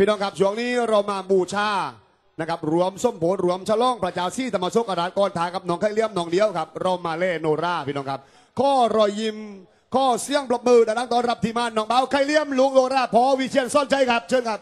พี่น้องครับช่วงนี้เรามาบูชานะครับรวมส้มโผรวมฉลองพระเจ้าซี่ธรรมชกอารากรทากับน้องไข่เลี้ยมน้องเดียวครับ เรามาเล่โนราพี่น้องครับข้อรอยยิ้มข้อเสียงปรบมือดังต้อนรับทีมงานน้องเบาไข่เลี้ยมลุงโนราพอวิเชียนซ่อนใจครับเชิญครับ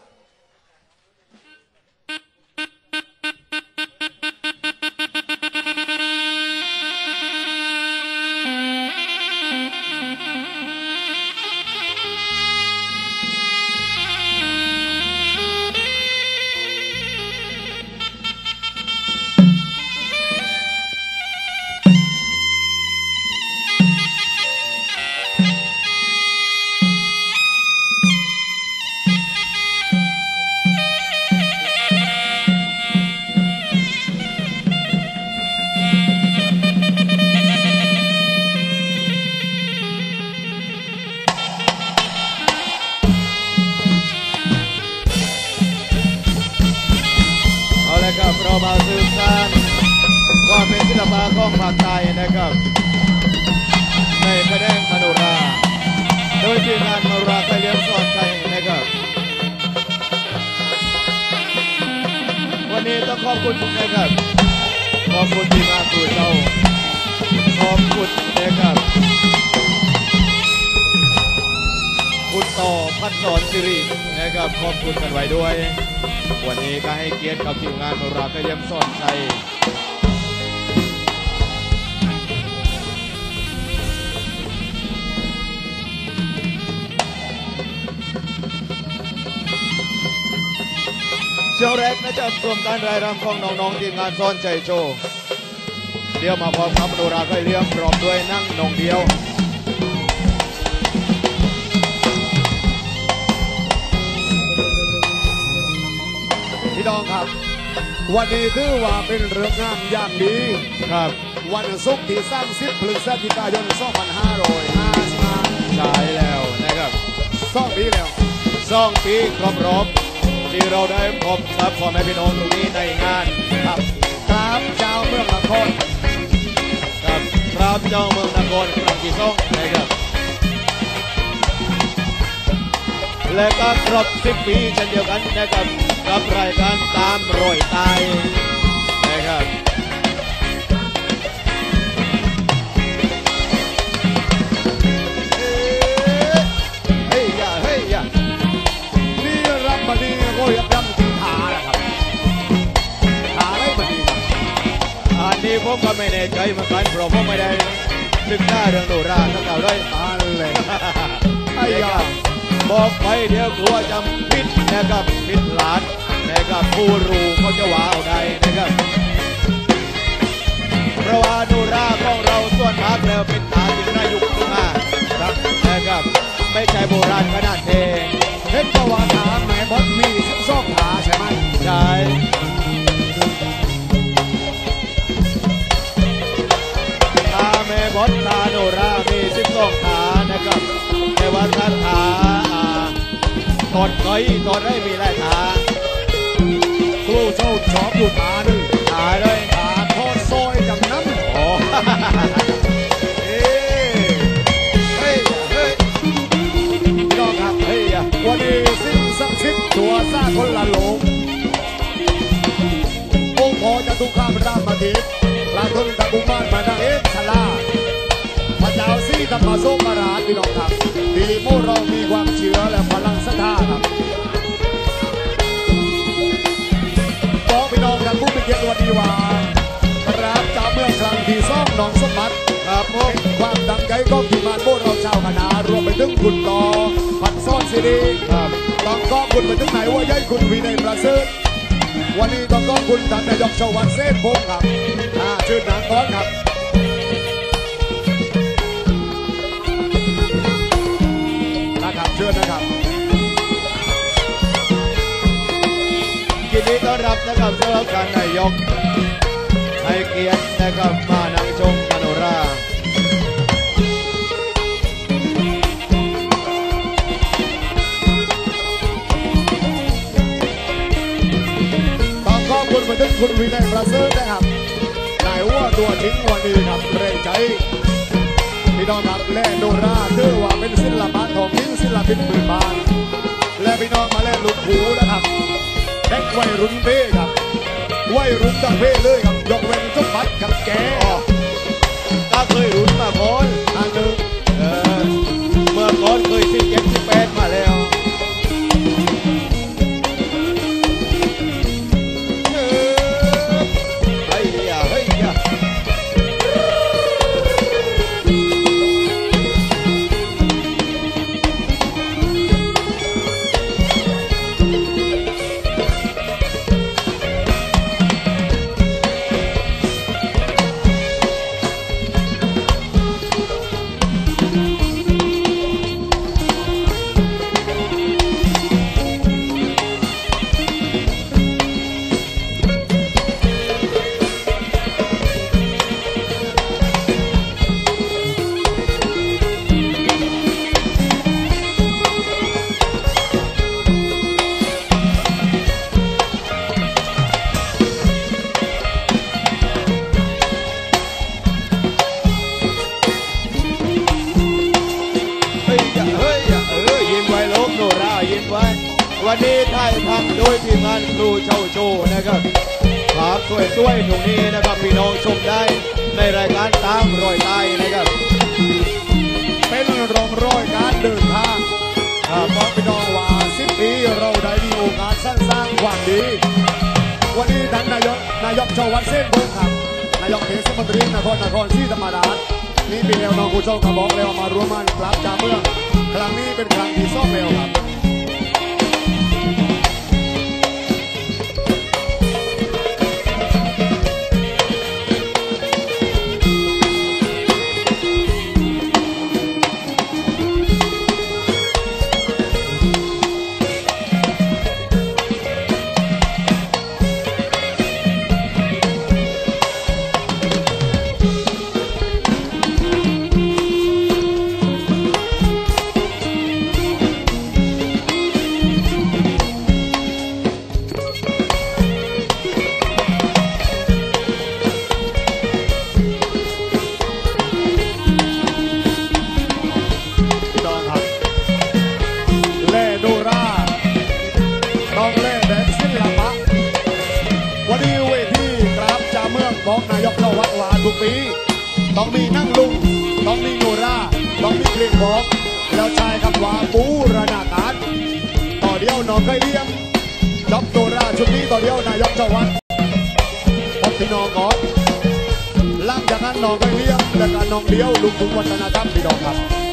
ต้องขอบคุณทุกนะครับ ขอบคุณทีมานสู่เจ้าขอบคุณนะครับ คุณต่อพันสอนสิรินะครับ ขอบคุณกันไว้ด้วย วันนี้ก็ให้เกียรติกับทีมงานของเราก็เยี่ยมสอนชัย ช่วงแรกนะจะรวมการรายรำของน้องๆทีมงานซ่อนใจโชว์เดี๋ยวมาพร้อมกับโนราก็เลี้ยงพร้อมด้วยนั่งนงเดียวพี่น้องครับ วันนี้ถือว่าเป็นเรื่องงามอย่างดีครับ วันศุกร์ที่30พฤศจิกายน2555ใช่แล้วนะครับสองปีแล้วสองปีครบรอบ ที่เราได้พบครับพ่อแม่พี่น้องตรงนี้ในงานครับครับเจ้าเมืองนครครับครับเจ้าเมืองนครครั้งที่สองนะครับและก็ครบสิบปีเช่นเดียวกันนะครับกับรายการตามรอยตายนะครับ ผมก็ไม่แน่ใจเหมือนกันเพราะผมไม่ได้ศึกษาเรื่องโนราสักเท่าไหรตานเลยไอ้ยาบอกไปเดี๋ยวกลัวจะผิดนะครับผิดหลานนะครับผู้รู้เขาจะว่าเอาได้นะครับเพราะว่าโนราของเราส่วนมากแล้วเป็นตาจินอายุขึ้นมาครับนะครับไม่ใช่โบราณขนาดเองเห็นประวัติขาแม่บดมีสองขาใช่ไหมใช่าแม่บดตาโนรามีสิบสองขานะครับแต่ว่าถ้านขาตอดก้อยตอดได้มีหลายขาครูเจ้าชอบอยู่ขาหนึ่งขาเลยขาทอดซอยจำน้ำโอ้เอ้เฮ้ยเฮ้ยพี่น้องครับเฮ้ยอะวันนี้สิ่งศักดิ์สิทธิ์ตัวซาคนละโลกองค์พอจะทุกข้ามรามาทิพย์ลาทุนตะกุมารมานาเอ ระเจ้าซี่ธรรมโสกราชพี่น้องครับทีนี้พวกเรามีความเชื่อและพลังศรัทธาครับบอกพี่น้องกันผู้เป็นเกียรติวันนี้ว่าครับจ้าเมื่อครั้งที่สองน้องสมบัติครับผมความตั้งใจก็ทีมาพวกเราชาวคณะรวมไปถึงคุณต่อพันซ่อนซีดีครับต้องขอบคุณไปถึงไหนว่าย้ายคุณวีในประเสริฐวันนี้ต้องขอบคุณท่านนายกชวันเซนพงศ์ครับอ่าชื่อนางก้อนครับ ยินดีต้อนรับนะครับสำหรับการนายกให้เกียรตินะครับมานังชมมโนราต้องขอบคุณไปถึงคุณวีในประเสริฐนะครับนายว่าตัวจริงวันนี้ครับเรงใจพี่น้องครับและโนราถือว่าเป็นศิลปะของทิ้งศิลปินพื้นบ้านและพี่น้องมาเล่นโนทุกคูนะครับ เด็กวัยรุ่นเป้ครับวัยรุ่นตั้งเป้เลยครับยกเว้นสมบัติกับแกก็เคยรุนมาก่อนอันหนึ่งเออเมื่อก่อนเคยสิบเจ็ดายทีมงานครูเช่าโชว์นะครับภาพสวยๆตรงนี้นะครับพี่น้องชมได้ในรายการตามรอยใต้นะครับ เป็นรองร้อยการเดินทางอ่าพราะพี่น้องว่าสิบปีเราได้มีโอกาสสร้างความดี วันนี้ท่านนายกนายกชาววัดเส้นพงครับนายกเทศมนตรีนครนครศรีธรรมราชนี่เปีแล้วน้องกูเจ้าก็บอกแล้วมารวมมันปรับจาเมืองครั้งนี้เป็นครั้งที่สองแล้วครับ ต้องมีนั่งลุง ต้องมีโนราต้องมีเพลงบอกแล้วชายคำว่าปูระนาการต่อเดียวน้องเคยเลี้ยงจบโนราชุดนี้ต่อเดียวนายกเจ้าวันพบที่น้องก่อนล่างจากนั้นน้องเคยเลี้ยงและการน้องเดียวลุกทุกวัฒนธรรมพี่น้องครับ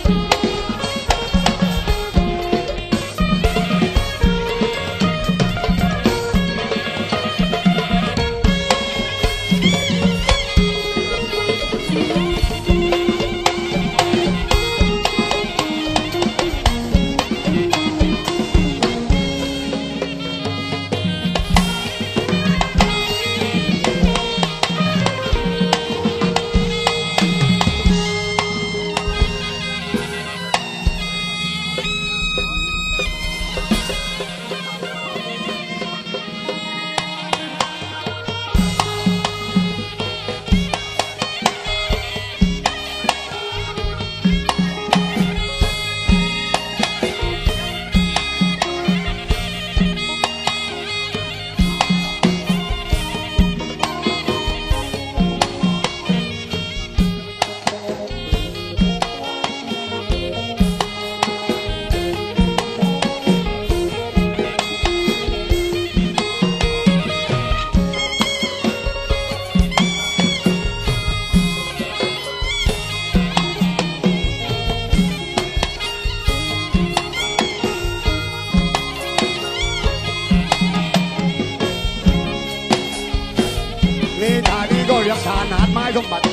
สมบัติ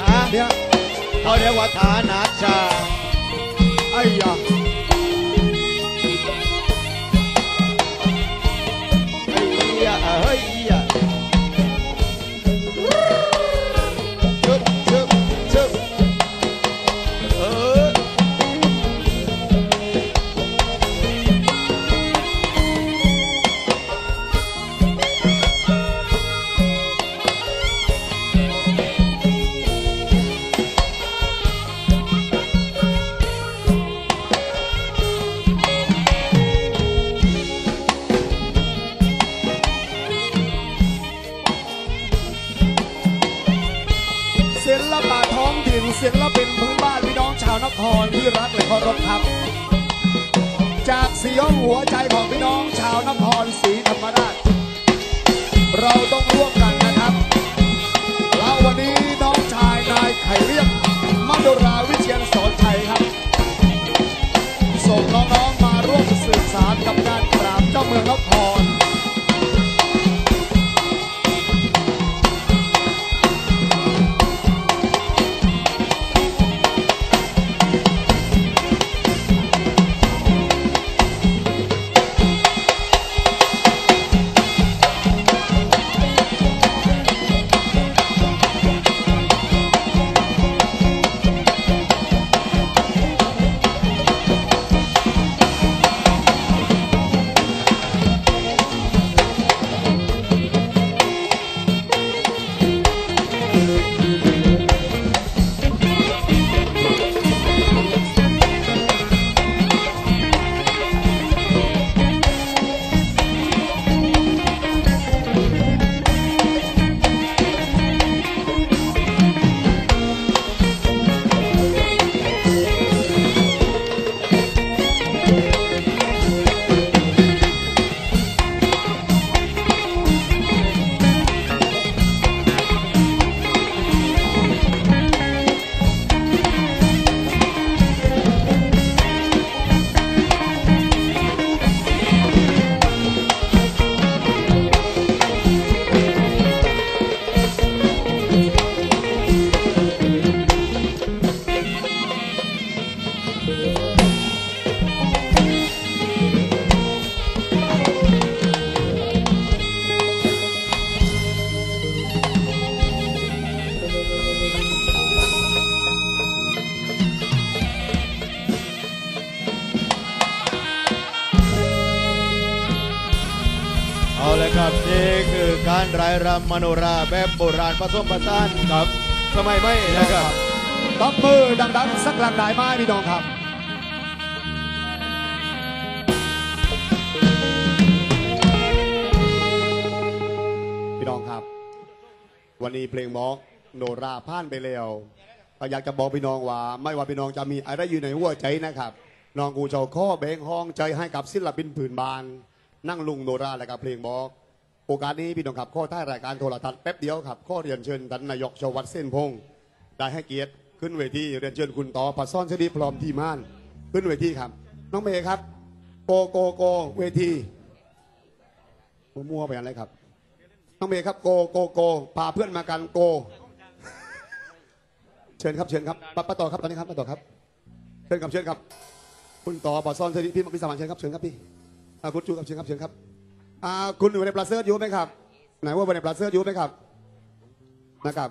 อะเนี่ยเขาเรียกว่าฐานาชาไอ้ยา ศิลปินพื้นบ้านพี่น้องชาวนครที่รักและเคารพครับ จากเสียงหัวใจของพี่น้องชาวนครศรีธรรมราช เราต้องร่วมกันนะครับแล้ววันนี้น้องชายนายไข่เลี้ยงมัดุราวิเชียนสอนชัยครับ ส่งน้องๆมาร่วมสื่อสารกับงานปราบเจ้าเมืองนคร มโนราแบบโบราณผสมผสานกับสมัยใหม่นะครับตบมือดังๆ สักหลังหลายไม้พี่น้องครับพี่น้องครับ วันนี้เพลงบอกโนราผ่านไปแล้วก็อยากจะบอกพี่น้องว่า ไม่ว่าพี่น้องจะมีอะไรอยู่ในหัวใจนะครับน้องกูเจ้าข้อแบงห้องใจให้กับศิลปินผืนบาน นั่งลุงโนราและกับเพลงบอก โอกาสนี้พี่น้องครับข้อท้ายรายการโทรทัศน์แป๊บเดียวครับข้อเรียนเชิญท่านนายกชวัดเส้นพงษ์ได้ให้เกียรติขึ้นเวทีเรียนเชิญคุณต่อปัดซ่อนชดีพร้อมทีม่าน ขึ้นเวทีครับ น้องเมย์ครับโกโกโกเวทีมั่วไปอะไรครับน้องเมย์ครับโกโกโกพาเพื่อนมากันโก เชิญครับเชิญครับป้าป้าต่อครับตอนนี้ครับป้าต่อครับเชิญครับเชิญครับ คุณต่อปัดซ่อนชดีพี่พี่สมานเชิญครับเชิญครับพี่อาคุณจูครับเชิญครับเชิญครับ อ่าคุณอยู่ในปลาเซิร์ชอยูไหมครับไหนว่าอยู่ในปลาเซิร์ชอยูไหมครับนะครับ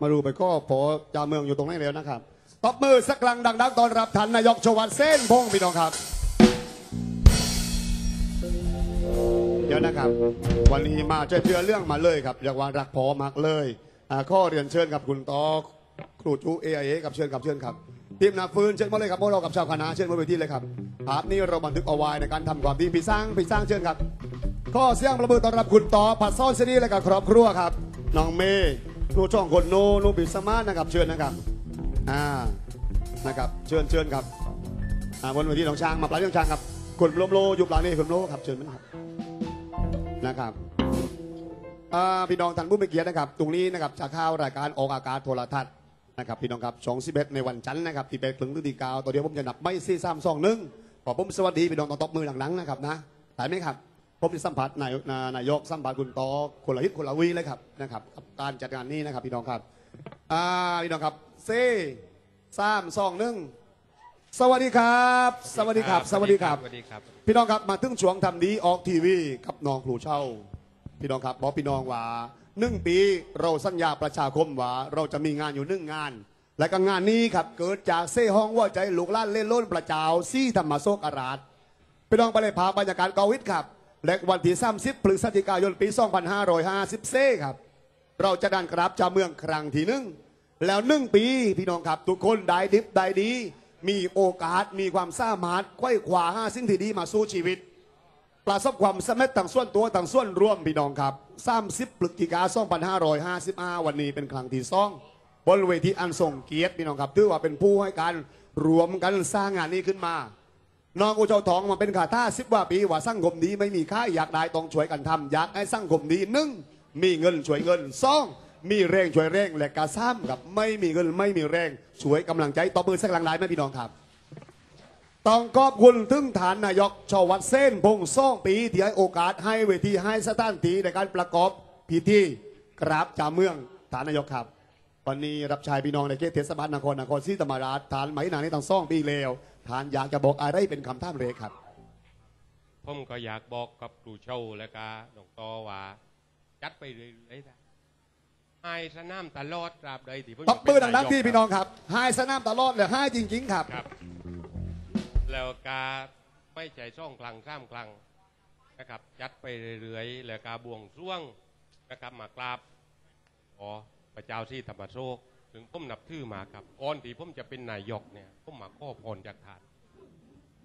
มาดูไปก็พอจาเมืองอยู่ตรงนี้แล้วนะครับตบมือสักครั้งดังๆตอนรับท่านนายกชวัดเส้นพงพี่น้องครับ เดี๋ยวนะครับ วันนี้มาเจอเจอเรื่องมาเลยครับอยากวางรักพอมากเลยอ่าข้อเรียนเชิญกับคุณตอครูจูเอเอกับเชิญกับเชิญครับ ทีมนาฟืนเชิญมาเลยครับพวกเรากับชาวคณะเชิญมาเวทีเลยครับภาพนี้เราบันทึกเอาไว้ในการทำความดีพี่สร้างพี่สร้างเชิญครับข้อเสียงประมือต้อนรับคุณต่อผัดซ่อนเสนีและกับครอบครัวครับน้องเมย์ครูช่องคนโนนูบิสมาร์นะครับเชิญนะครับอ่านะครับเชิญเชิญครับอ่าบนเวทีน้องช้างมาปลายเรื่องช้างครับคุณลมโลอยู่ปลายนี่คุณโลครับเชิญมันครับนะครับอ่าพี่น้องท่านผู้มีเกียรตินะครับ ตรงนี้นะครับจะเข้ารายการออกอากาศโทรทัศน์ นะครับพี่น้องครับสองสิบเอ็ดในวันจันทร์นะครับที่เป็นครึ่งฤดูกาลตัวเดียวผมจะนับไม่ซี่ซ้ำสองหนึ่งขอผมสวัสดีพี่น้องต้องตบมือหลังๆนะครับนะถ่ายไหมครับผมจะสัมผัสนายนานายกสัมผัสคุณตอคนละฮิตคนละวีเลยครับนะครับกับการจัดงานนี้นะครับพี่น้องครับอ่าพี่น้องครับเซ่สามสองหนึ่งสวัสดีครับสวัสดีครับ สวัสดีครับ สวัสดีครับ พี่น้องครับมาถึงช่วงทำดีออกทีวีกับน้องครูเช่า พี่น้องครับบอกพี่น้องว่า หนึ่งปีเราสัญญาประชาคมว่าเราจะมีงานอยู่หนึ่งงาน และก็งานนี้ครับเกิดจากเซ่ห้องว่าใจลูกล้านเล่นล้นประจาวซี่ธรรมโซกอาราชพี่น้องไปเลยพาบรรยากาศกาวิทครับและวันที่30พฤศจิกายนปี 2550เซ่ครับ เราจะดันกราบจาเมืองครั้งที่หนึ่งแล้วหนึ่งปีพี่น้องครับ ทุกคนได้ดิบได้ดี มีโอกาสมีความสามารถไขว้ขวาห้าสิ่งที่ดีมาสู้ชีวิต ประสบความสำเร็จต่างส่วนตัวต่างส่วนรวมพี่น้องครับ30พฤศจิกายน2555 วันนี้เป็นครั้งที่สองบนเวทีอันทรงเกียรติพี่น้องครับถือว่าเป็นผู้ให้การรวมกันสร้างงานนี้ขึ้นมา น้องอุเจ้าทองมาเป็นขาท่าสิบว่าปีว่าสังคมนี้ไม่มีค่าอยากได้ต้องช่วยกันทำอยากให้สังคมนี้หนึ่งมีเงินช่วยเงินสองมีแรงช่วยแรงและกาซ้ำกับไม่มีเงินไม่มีแรงช่วยกำลังใจต่อมือสักหลังหลายไหมพี่น้องครับ ต้องขอบคุณถึงฐานนายกชวัดเส้นพงซ่องปีที่ให้โอกาสให้เวทีให้สถานที่ในการประกอบพิธีกราบจ่าเมืองฐานนายกครับ วันนี้รับใชายพี่น้องในเขตเทศบาลนครนครศรีธรรมราชฐานไหมหนาในทางซ่องปีเลวฐานอยากจะบอกอะไรเป็นคำท่ามเรครับผมก็อยากบอกกับครูเช่าและกาดอกตอว่าจัดไปเรื่อยๆนะไอ้สนามตลอดตราบใดที่ผมตบมือดังๆที่พี่น้องครับให้สนามตลอดเลยให้จริงๆครับครับ แล้วกาไม่ใจช่องคลังซ้ำคลังนะครับ จัดไปเรื่อยๆแล้วกาบวงสรวงนะครับมากราบขอพระเจ้าที่ธรรมโชคถึงผมนับถือมาครับก่อนที่ผมจะเป็นนายกเนี่ยผมมาข้อพรจากท่าน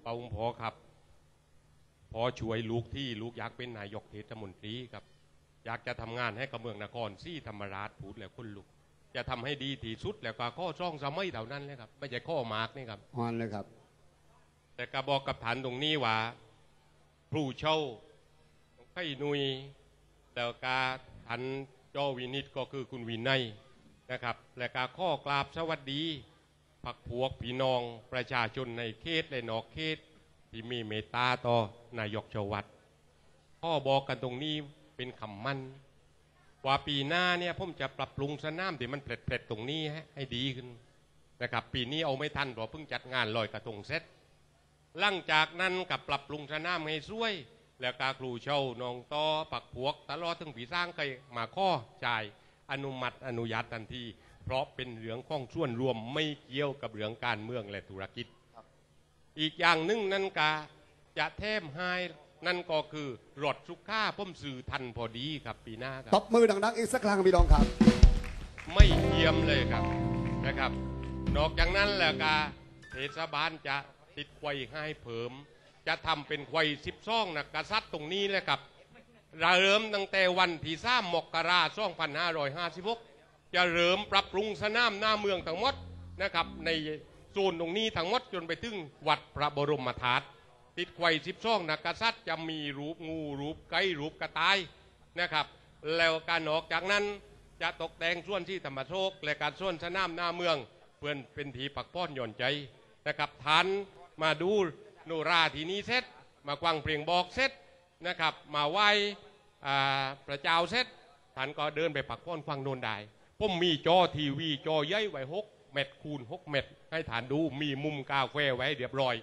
พระองพอครับ พอช่วยลูกที่ลูกอยากเป็นนายกเทศมนตรีครับ อยากจะทำงานให้กับเมืองนครซี่ธรรมราชพูดแล้วคนลุกจะทำให้ดีที่สุดแล้วก็ข้อช่องสมัยเท่านั้นเลยครับ ไม่ใช่ข้อมาร์กนี่ครับฮอนเลยครับ แต่กระบอกกับฐานตรงนี้ว่าครูเช่าไข่นุยแล้วกาฐานเจ้าวินิตก็คือคุณวินัยนะครับ และกาข้อกราบสวัสดีพักพวกพี่น้องประชาชนในเขตและนอกเขตที่มีเมตตาต่อนายกชวัดข้อบอกกันตรงนี้เป็นคำมั่นว่าปีหน้าเนี่ยผมจะปรับปรุงสนามที่มันเปล็ดๆตรงนี้ให้ให้ดีขึ้นนะครับ ปีนี้เอาไม่ทันเพราะเพิ่งจัดงานลอยกระทงเสร็จ หลังจากนั้นกับปรับปรุงสนามให้ช่วย แล้วกาครูเช่านองตอปักพวกตลอดถึงผีสร้างเคยมาข้อจ่ายอนุมัติอนุญาตทันที เพราะเป็นเรื่องของส่วนรวมไม่เกี่ยวกับเรื่องการเมืองและธุรกิจ อีกอย่างหนึ่งนั่นกาจะเทมให้นั่นก็คือรถสุขาพ่มสื่อทันพอดีครับปีหน้าครับตบมือดังๆอีกสักครั้งพี่น้องครับ ไม่เยี่ยมเลยครับนะครับ นอกจากนั้นแล้วก็เทศบาลจะ ติดไว้ให้เพิ่ม จะทำเป็นไว้สิบซ่องนะกษัตริย์ตรงนี้เลยครับเริ่มตั้งแต่วันที่สามมกราสองพันห้าร้อยห้าสิบหกจะเริ่มปรับปรุงสนามหน้าเมืองทั้งหมดนะครับ ในโซนตรงนี้ทั้งหมดจนไปถึงวัดพระบรมธาตุติดไว้สิบซ่องนะกษัตริย์จะมีรูปงูรูปไก่รูปกระต่ายนะครับ แล้วการออกจากนั้นจะตกแต่งส่วนที่ธรรมโชคและการส่วนสนามหน้าเมือง เพื่อนเป็นทีปักป้อนหย่อนใจนะครับทัน มาดูโนราทีนี้เสร็จมากวางเพลงบอกเสร็จนะครับ มาไหว้อ่าพระเจ้าเสร็จท่านก็เดินไปปักป้อนฟังโนนได้ผมมีจอทีวีจอใหญ่ไว้หกเม็ดคูณหกเม็ดให้ฐานดูมีมุมกาแฟไว้เรียบร้อย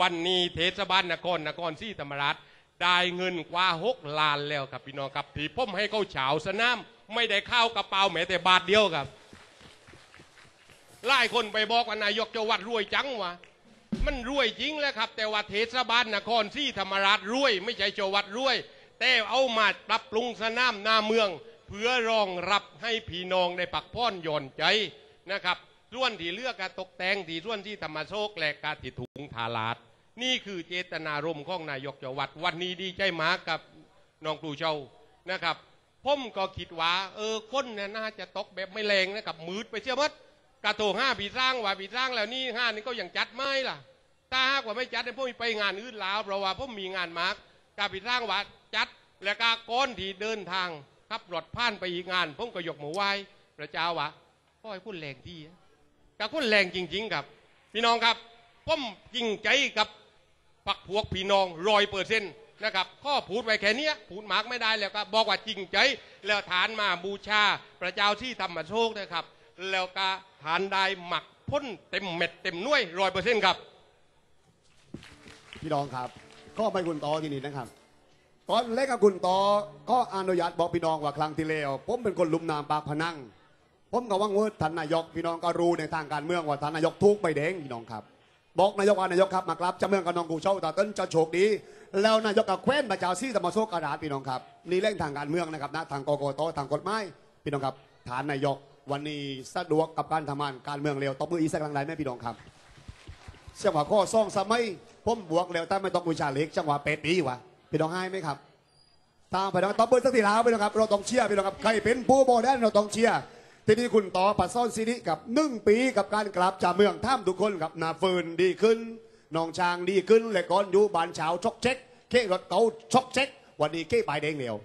วันนี้เทศบาลนครนครศรีธรรมราชได้เงินกว่าหกล้านแล้วครับพี่น้องครับที่ผมให้เขาเฉาสนามไม่ได้เข้ากระเป๋าแม้แต่บาทเดียวครับหลายคนไปบอกว่านายกจังหวัดรวยจังวะ มันรวยจริงแล้วครับ แต่ว่าเทศบาลนครศรีธรรมราชรวย ไม่ใช่จังหวัดรวย แต่เอามาปรับปรุงสนามหน้าเมือง เพื่อรองรับให้พี่น้องได้ปักพ้อนหย่อนใจนะครับ ส่วนที่เลือกการตกแต่งที่ส่วนที่ธรรมโชคและการติดถุงทาลาดนี่คือเจตนารมณ์ของนายกจังหวัด วันนี้ดีใจมากกับน้องครูเชานะครับผมก็คิดว่า เออคนน่น่าจะตกแบบไม่แรงนะครับมืดไปเชื่อมัด กระโถห้าปีสร้างว่าปีสร้างแล้วนี่ห้านี่ก็ยังจัดไม่ล่ะ ถ้าหากว่าไม่จัดเนี่ยผมไปงานอื่นแล้วเพราะว่าผมมีงานมาร์กกาปีสร้างว่าจัด และกาก้อนที่เดินทางขับรถผ่านไปอีกงานผมก็ยกมือไหว้พระเจ้าว่าพ่อให้คุณแรงที่กับคุณแรงจริง ๆ ครับ พี่น้องครับผมจริงใจกับปักพวกพี่น้องรอยเปอร์เซ็นต์นะครับข้อพูดไว้แค่เนี้ยพูดมากไม่ได้แล้วก็บอกว่าจริงใจ แล้วฐานมาบูชาพระเจ้าที่ธรรมโชคนะครับ แล้วก็ ฐานได้หมักพ้นเต็มเม็ดเต็มหน่วยร้อยเปอร์เซ็นต์ครับ พี่น้องครับ ก็ไปคุณต่อที่นี่นะครับ ตอนเล็กกับคุณต่อก็อนุญาตบอกพี่น้องว่าครั้งที่แล้วผมเป็นคนลุมนามปากพนังผมก็หวังว่าท่านนายกพี่น้องก็รู้ในทางการเมืองว่าท่านนายกทุกใบแดงพี่น้องครับ บอกนายกว่านายกครับมากรับจะเมืองกับน้องกูเช่าตาต้นจะโชคดี แล้วนายกกับแคว้นพระเจ้าซี่ธรรมโชคกระดาษพี่น้องครับนี่เรื่องทางการเมืองนะครับนะทางกกตทางกฎหมายพี่น้องครับฐานนายก วันนี้สะดวกกับการทำงานการเมืองเร็วตบมืออีสักครั้งได้ไหมพี่น้องครับจังหวะข้อซ่องสมัยผมบวกแล้วแต่ไม่ต้องบูชาเล็กจังหวะเป็ดปีวะพี่น้องให้ไหมครับตามไปน้องตบมือสักทีแล้วพี่น้องครับเราต้องเชียร์พี่น้องครับใครเป็นผู้บอลแดนเราต้องเชียร์ทีนี้คุณต่อปัดซ่อนซีนิกับหนึ่งปีกับการกลับจากเมืองท่ามทุกคนกับนาเฟืนดีขึ้นน้องช้างดีขึ้นเลยก่อนอยู่บานเช้าชกเช็คเค้รถเก๋าชกเช็ควันนี้เก้ปลายแดงเหนียว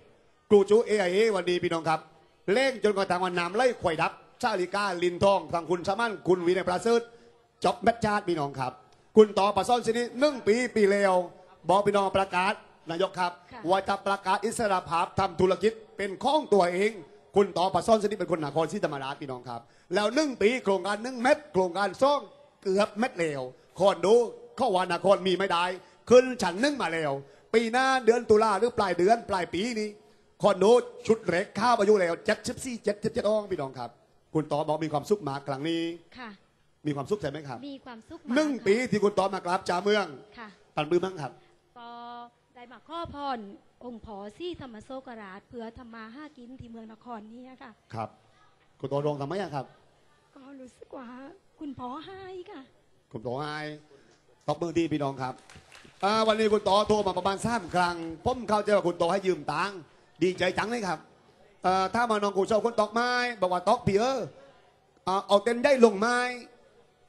ครูจูเอไอเอวันดีพี่น้องครับ เล่งจนกระทั่งวันน้ำไล่ข่อยดับชาลิกาลินทองทางคุณสามันคุณวีนยประเสริฐจบแมตช์ชาติพี่น้องครับ คุณต่อปัดซ่อนซีนิหนึ่งปีปีเลวบอกพี่น้องประกาศนายกครับค่ะว่าจะประกาศอิสระภาพทำธุรกิจเป็นของตัวเอง คุณต่อปัสซ่อนสนิทเป็นคนนครศรีธรรมราชพี่น้องครับ แล้วหนึ่งปีโครงการหนึ่งเม็ดโครงการซ่องเกือบเม็ดเลวคอนดูข้อวานครมีไม่ได้ ขึ้นฉันนึ่งมาแล้ว ปีหน้าเดือนตุลาหรือปลายเดือนปลายปีนี้ คอนดูชุดเล็กข้าวอายุแล้วเจ็ดสิบสี่เจ็ดสิบเจ็ดองพี่น้องครับ คุณต่อบอกมีความสุขมากครั้งนี้ ค่ะ มีความสุขใช่ไหมครับ มีความสุขหนึ่งมากค่ะปีที่คุณต่อมากราบจ่าเมืองค่ะปันมือมั้งครับก็ได้มาข้อพรองค์ผอซี่ธรรมโซกราชเพื่อทำมาห้ากินที่เมืองนครนี้ค่ะ ครับ คุณต่อรองทำไมอะครับ ก็รู้สึกว่าคุณพอให้ค่ะ คุณต่อไอตบมือดีพี่น้องครับอ่าวันนี้คุณต่อโทรมาประมาณสามครั้งผมเข้าใจว่าคุณต่อให้ยืมตังค์ ดีใจจังเลยครับเอ่อถ้ามาน้องกูชอบคนตอกไม้ บอกว่าตอกเพียอ่าเอาเต็นได้ลงไม้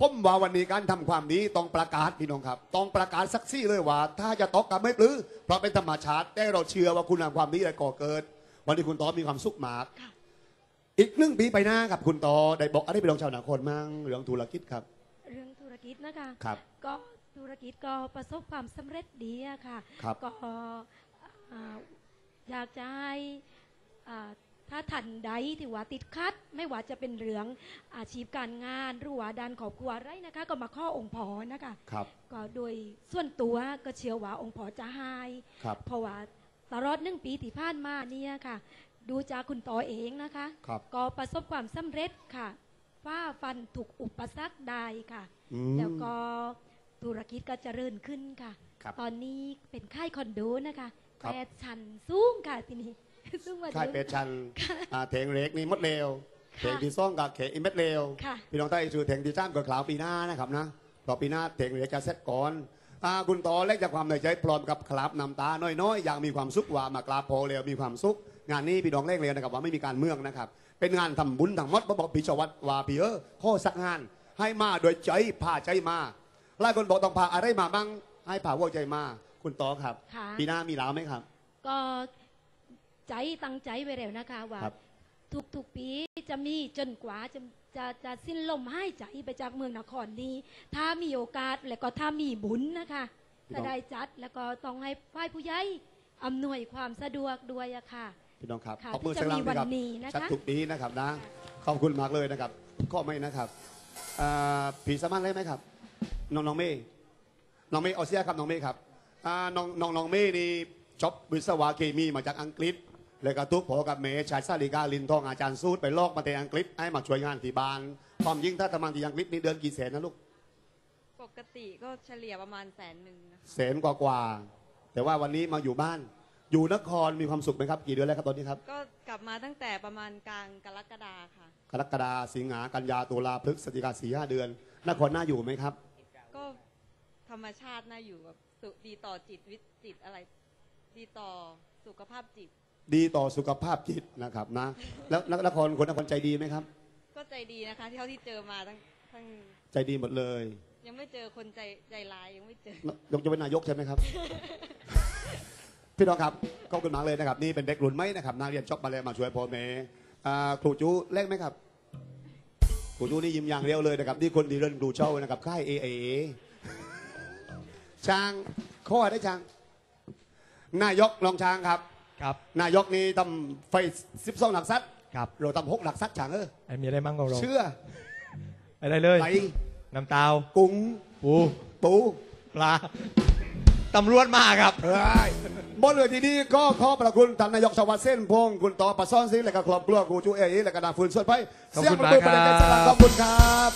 ผมว่าวันนี้การทำความดีต้องประกาศพี่น้องครับ ต้องประกาศสักซี่เลยว่า ถ้าจะตอกกันไม่ปลื้อเพราะเป็นธรรมชาติแต่เราเชื่อว่าคุณทำความดีอะไรก่อเกิด วันนี้คุณต่อมีความสุขมากค่ะอีกหนึ่งปีไปหน้ากับคุณต่อได้บอกอะไรไปลองชาวนาคนมั่งเรื่องธุรกิจครับ เรื่องธุรกิจนะคะ ครับ ก็ธุรกิจก็ประสบความสำเร็จดีอะค่ะ ครับ ก็อ่า อยากจะให้อ่าถ้าทันใดที่ว่าติดคัด ไม่ว่าจะเป็นเรื่องอาชีพการงานหรือว่าด้านครอบครัวอะไรนะคะ ก็มาข้อองค์พอนะคะครับก็โดยส่วนตัวก็เชื่อว่าองค์พอจะให้ครับเพราะว่าตลอดหนึ่งปีที่ผ่านมาเนี่ยค่ะ ดูจากคุณต่อเองนะคะครับก็ประสบความสำเร็จค่ะฝ้าฟันถูกอุปสรรคได้ค่ะอืมแล้วก็ธุรกิจก็เจริญขึ้นค่ะครับตอนนี้เป็นค่ายคอนโดนะคะครับ แปดชั้นสูงค่ะทีนี้สูงกว่าค่ายเดิมเป็ดชันอ่าเถงเล็กนี่มดเร็วค่ะเถงที่ซ่องกับเขอิมเม็ดเร็วค่ะพี่น้องไต้ชื่อเถงที่จ้ามกับขลาวปีหน้านะครับนะต่อปีหน้าเถงเล็กจะเสร็จก่อนอ่าคุณต่อเล็กจากความในใจพร้อมกับขลับน้ำตาน้อยๆอย่างมีความสุขว่ามากราบพอเร็วมีความสุข งานนี้พี่น้องเล็กเลยนะครับว่าไม่มีการเมืองนะครับ เป็นงานทำบุญทางมดบอกพิชวัตรว่าพี่เออข้อสักงานให้มาโดยใจพาใจมาหลายคนบอกต้องพาอะไรมาบ้างให้พาวัวใจมา คุณต่อครับ ค่ะ ปีหน้ามีลาวไหมครับ ก็ใจตั้งใจไว้แล้วนะคะว่าครับทุกทุกๆปีจะมีจนกว่าจะจะจะสิ้นลมหายใจไปจากเมืองนครนี้ ถ้ามีโอกาสและก็ถ้ามีบุญนะคะพี่น้จะอง ได้จัดแล้วก็ต้องให้ฝ่ายผู้ใหญ่อำนวยความสะดวกด้วยอะค่ะ พี่น้องครับค่ะขอบมือที่สัจะกครั้งมีวันนะครับนี้นะคะ ชัดทุกนี้นะครับนะ ขอบคุณมากเลยนะครับข้อไม่นะครับอ่าผีสามารถได้ไหมครับ น้องน้องเมย์น้องเมย์เอาเสียครับน้องเมย์ครับ อ่าน้องน้องน้องเมย์นี่จบวิศวะเคมีมาจากอังกฤษเลยกระทุกพอกับเมย์ชายซาลิกาลินทองอาจารย์ซูดไปลอกมาแต่อังกฤษให้มาช่วยงานที่บ้านความยิ่งถ้าทำงานที่อังกฤษนี่เดือนกี่แสนนะลูกปกติก็เฉลี่ยประมาณแสนหนึ่งนะคะแสนกว่ากว่าๆแต่ว่าวันนี้มาอยู่บ้าน อยู่นครมีความสุขไหมครับ กี่เดือนแล้วครับตอนนี้ครับ ก็กลับมาตั้งแต่ประมาณกลางกรกฎาค่ะ กรกฎาสิงหากันยาตุลาพฤศจิกาสี่ห้าเดือนนครน่าอยู่ไหมครับ ก็ธรรมชาติน่าอยู่แบบ สุดีต่อจิตวิจิตอะไร ดีต่อสุขภาพจิต ดีต่อสุขภาพจิตนะครับนะ แล้วแล้วนครคนนครใจดีไหมครับ ก็ใจดีนะคะที่เท่าที่เจอมาทั้งทั้งใจดีหมดเลย ยังไม่เจอคนใจใจร้ายยังไม่เจอยกจะเป็นนายกใช่ไหมครับ พี่น้องครับขอบคุณมากเลยนะครับ นี่เป็นเด็กรุ่นไหมนะครับนักเรียนจบมาเลยมาช่วยพ่อแม่อ่าครูจูเล่นไหมครับครูจูนี่ยิ้มอย่างเดียวเลยนะครับนี่คนดีเรียนครูเช่านะครับค่ายเอเอ ช้างข้อได้ช้าง นายกรองช้างครับ ครับ นายกนี่ตำไฟสิบสองหลักซัดครับเราตำหกหลักซัดช้างเออไอมีอะไรมั่งของเราเชื่ออะไรเลยไปน้ำเตากุ้งปูปูปลาตำรวจมาครับเฮ้ยบนเรือที่นี้ก็ขอประคุณท่านนายกชาวัดเส้นพงคุณต่อประซ่อนซิและก็ครอบครัวกูจูเอ๋และก็ดาฟืนส่วนไปเสียงประตูประเด็นกันสลับขอบคุณครับ